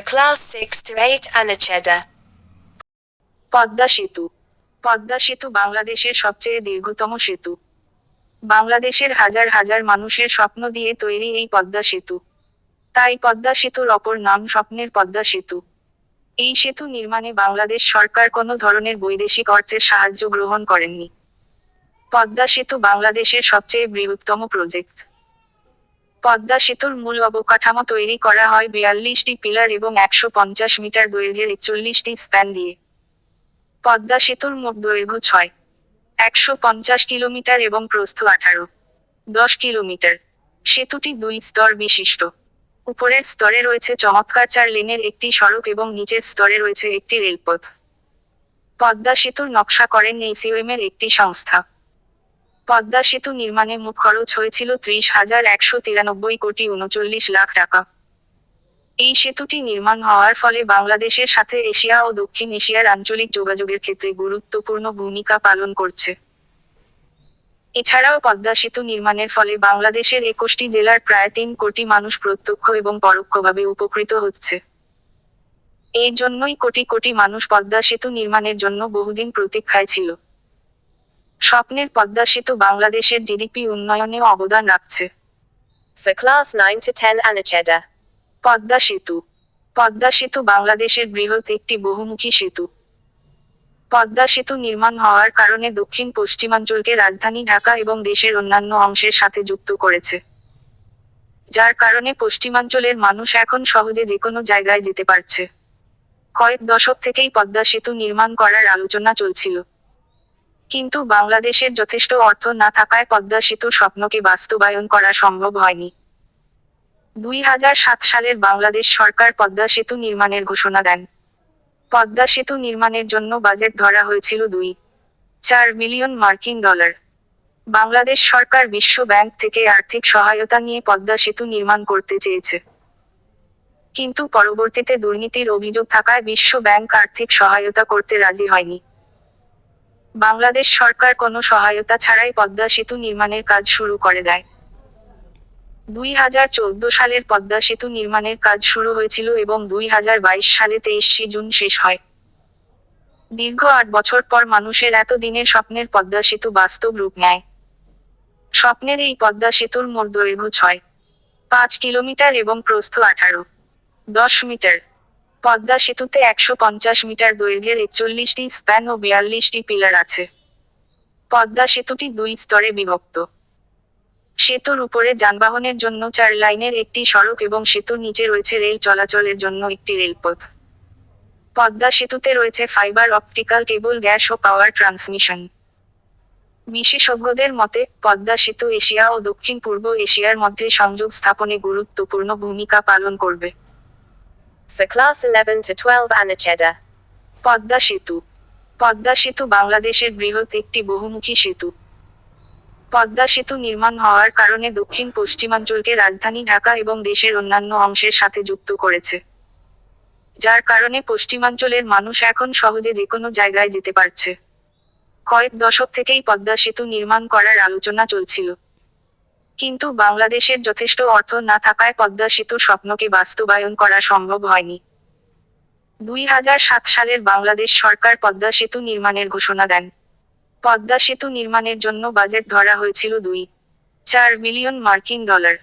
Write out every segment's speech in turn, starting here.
for class 6 to 8 Anacheda. Padma সেতু। পদ্মা সেতু বাংলাদেশের সবচেয়ে দীর্ঘতম সেতু। বাংলাদেশের হাজার হাজার মানুষের স্বপ্ন দিয়ে তৈরি এই পদ্মা সেতু। তাই পদ্মা সেতুর অপর নাম স্বপ্নের পদ্মা সেতু। এই সেতু নির্মাণে বাংলাদেশ সরকার কোনো ধরনের বৈদেশিক অর্থের সাহায্য গ্রহণ করেননি। পদ্মা সেতু বাংলাদেশের সবচেয়ে বৃহত্তম প্রজেক্ট পদ্মা সেতুর মূল অবকাঠামো তৈরি করা হয় বিয়াল্লিশটি পিলার এবং একশো পঞ্চাশ মিটার দৈর্ঘ্যের একচল্লিশটি স্প্যান দিয়ে। পদ্মা সেতুর মোট দৈর্ঘ্য ছয়। একশো পঞ্চাশ কিলোমিটার এবং প্রস্থ আঠারো। দশ কিলোমিটার। সেতুটি দুই স্তর বিশিষ্ট। উপরের স্তরে রয়েছে চমৎকার চার লেনের একটি সড়ক এবং নিচের স্তরে রয়েছে একটি রেলপথ। পদ্মা সেতুর নকশা করেন এইসিওএম এর একটি সংস্থা। পদ্মা সেতু নির্মাণে মোট খরচ হয়েছিল ত্রিশ হাজার একশো তিরানব্বই কোটি উনচল্লিশ লাখ টাকা। এই সেতুটি নির্মাণ হওয়ার ফলে বাংলাদেশের সাথে এশিয়া ও দক্ষিণ এশিয়ার আঞ্চলিক যোগাযোগের ক্ষেত্রে গুরুত্বপূর্ণ ভূমিকা পালন করছে। এছাড়াও পদ্মা সেতু নির্মাণের ফলে বাংলাদেশের একুশটি জেলার প্রায় তিন কোটি মানুষ প্রত্যক্ষ এবং পরোক্ষভাবে উপকৃত হচ্ছে। এই জন্যই কোটি কোটি মানুষ পদ্মা সেতু নির্মাণের জন্য বহুদিন প্রতীক্ষায় ছিল। স্বপ্নের পদ্মা সেতু বাংলাদেশের জিডিপি উন্নয়নেও অবদান রাখছে। For class 9 to 10 Anacheda. Padma সেতু। পদ্মা সেতু বাংলাদেশের বৃহৎ একটি বহুমুখী সেতু। পদ্মা সেতু নির্মাণ হওয়ার কারণে দক্ষিণ পশ্চিমাঞ্চলকে রাজধানী ঢাকা এবং দেশের অন্যান্য অংশের সাথে যুক্ত করেছে। যার কারণে পশ্চিমাঞ্চলের মানুষ এখন সহজে যে কোনো জায়গায় যেতে পারছে। কয়েক দশক থেকেই পদ্মা সেতু নির্মাণ করার আলোচনা চলছিল। কিন্তু বাংলাদেশের যথেষ্ট অর্থ না থাকায় পদ্মা সেতুর স্বপ্নকে বাস্তবায়ন করা সম্ভব হয়নি। দুই হাজার সাত সালের বাংলাদেশ সরকার পদ্মা সেতু নির্মাণের ঘোষণা দেন। পদ্মা সেতু নির্মাণের জন্য বাজেট ধরা হয়েছিল দুই, চার বিলিয়ন মার্কিন ডলার। বাংলাদেশ সরকার বিশ্ব ব্যাংক থেকে আর্থিক সহায়তা নিয়ে পদ্মা সেতু নির্মাণ করতে চেয়েছে। কিন্তু পরবর্তীতে দুর্নীতির অভিযোগ থাকায় বিশ্ব ব্যাংক আর্থিক সহায়তা করতে রাজি হয়নি। বাংলাদেশ সরকার কোনো সহায়তা ছাড়াই পদ্মা সেতু নির্মাণের কাজ শুরু করে দেয়। দুই হাজার চোদ্দ সালের পদ্মা সেতু নির্মাণের কাজ শুরু হয়েছিল এবং দুই হাজার বাইশ সালে তেইশে জুন শেষ হয়। দীর্ঘ আট বছর পর মানুষের এত দিনের স্বপ্নের পদ্মা সেতু বাস্তব রূপ নেয়। স্বপ্নের এই পদ্মা সেতুর মোট দৈর্ঘ্য ছয়, পাঁচ কিলোমিটার এবং প্রস্থ আঠারো, দশ মিটার। পদ্মা সেতুতে একশো পঞ্চাশ মিটার দৈর্ঘ্যের একচল্লিশটি স্প্যান ও বিয়াল্লিশটি পিলার আছে। পদ্মা সেতুটি দুই স্তরে বিভক্ত। সেতুর উপরে যানবাহনের জন্য চার লাইনের একটি সড়ক এবং সেতুর নিচে রয়েছে রেল চলাচলের জন্য একটি রেলপথ। পদ্মা সেতুতে রয়েছে ফাইবার, অপটিক্যাল কেবল, গ্যাস ও পাওয়ার ট্রান্সমিশন। বিশেষজ্ঞদের মতে, পদ্মা সেতু এশিয়া ও দক্ষিণ পূর্ব এশিয়ার মধ্যে সংযোগ স্থাপনে গুরুত্বপূর্ণ ভূমিকা পালন করবে। For class 11 to 12 Anacheda. Padma সেতু। পদ্মা সেতু বাংলাদেশের বৃহৎ একটি বহুমুখী সেতু। পদ্মা সেতু নির্মাণ হওয়ার কারণে দক্ষিণ পশ্চিমাঞ্চলকে রাজধানী ঢাকা এবং দেশের অন্যান্য অংশের সাথে যুক্ত করেছে। যার কারণে পশ্চিমাঞ্চলের মানুষ এখন সহজে যে কোনো জায়গায় যেতে পারছে। কয়েক দশক থেকেই পদ্মা সেতু নির্মাণ করার আলোচনা চলছিল। কিন্তু বাংলাদেশের যথেষ্ট অর্থ না থাকায় পদ্মা সেতুর স্বপ্নকে বাস্তবায়ন করা সম্ভব হয়নি। দুই হাজার সাত সালের বাংলাদেশ সরকার পদ্মা সেতু নির্মাণের ঘোষণা দেন। পদ্মা সেতু নির্মাণের জন্য বাজেট ধরা হয়েছিল দুই, চার বিলিয়ন মার্কিন ডলার।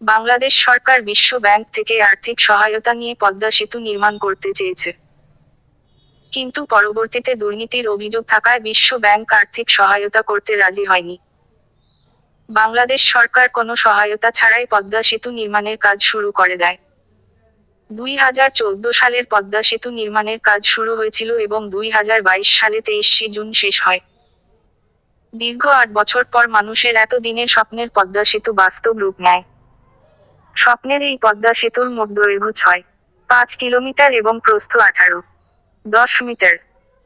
বাংলাদেশ সরকার বিশ্ব ব্যাংক থেকে আর্থিক সহায়তা নিয়ে পদ্মা সেতু নির্মাণ করতে চেয়েছে। কিন্তু পরবর্তীতে দুর্নীতির অভিযোগ থাকায় বিশ্ব ব্যাংক আর্থিক সহায়তা করতে রাজি হয়নি। বাংলাদেশ সরকার কোনো সহায়তা ছাড়াই পদ্মা সেতু নির্মাণের কাজ শুরু করে দেয়। দুই হাজার চোদ্দ সালের পদ্মা সেতু নির্মাণের কাজ শুরু হয়েছিল এবং দুই হাজার বাইশ সালে তেইশে জুন শেষ হয়। দীর্ঘ আট বছর পর মানুষের এত দিনের স্বপ্নের পদ্মা সেতু বাস্তব রূপ নেয়। স্বপ্নের এই পদ্মা সেতুর মোট দৈর্ঘ্য ছয়, পাঁচ কিলোমিটার এবং প্রস্থ আঠারো, দশ মিটার।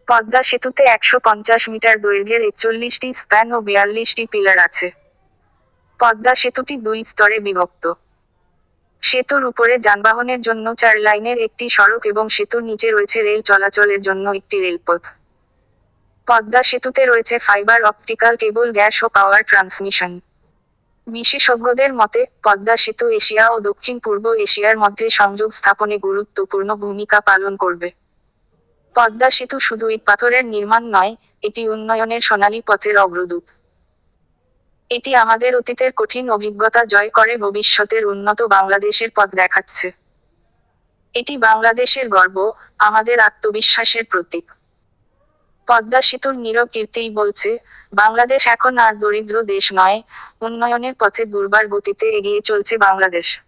পদ্মা সেতুতে একশো পঞ্চাশ মিটার দৈর্ঘ্যের একচল্লিশটি স্প্যান ও বিয়াল্লিশটি পিলার আছে। পদ্মা সেতুটি দুই স্তরে বিভক্ত। সেতুর উপরে যানবাহনের জন্য চার লাইনের একটি সড়ক এবং সেতুর নিচে রয়েছে রেল চলাচলের জন্য একটি রেলপথ। পদ্মা সেতুতে রয়েছে ফাইবার, অপটিক্যাল কেবল, গ্যাস ও পাওয়ার ট্রান্সমিশন। বিশেষজ্ঞদের মতে, পদ্মা সেতু এশিয়া ও দক্ষিণ পূর্ব এশিয়ার মধ্যে সংযোগ স্থাপনে গুরুত্বপূর্ণ ভূমিকা পালন করবে। পদ্মা সেতু শুধু ইট পাথরের নির্মাণ নয়, এটি উন্নয়নের সোনালী পথের অগ্রদূত। এটি আমাদের অতীতের কঠিন অভিজ্ঞতা জয় করে, ভবিষ্যতের উন্নত বাংলাদেশের পথ দেখাচ্ছে। এটি বাংলাদেশের গর্ব, আমাদের আত্মবিশ্বাসের প্রতীক। পদ্মা সেতুর নীরব কীর্তিই বলছে, বাংলাদেশ এখন আর দরিদ্র দেশ নয়, উন্নয়নের পথে দুর্বার গতিতে এগিয়ে চলছে বাংলাদেশ।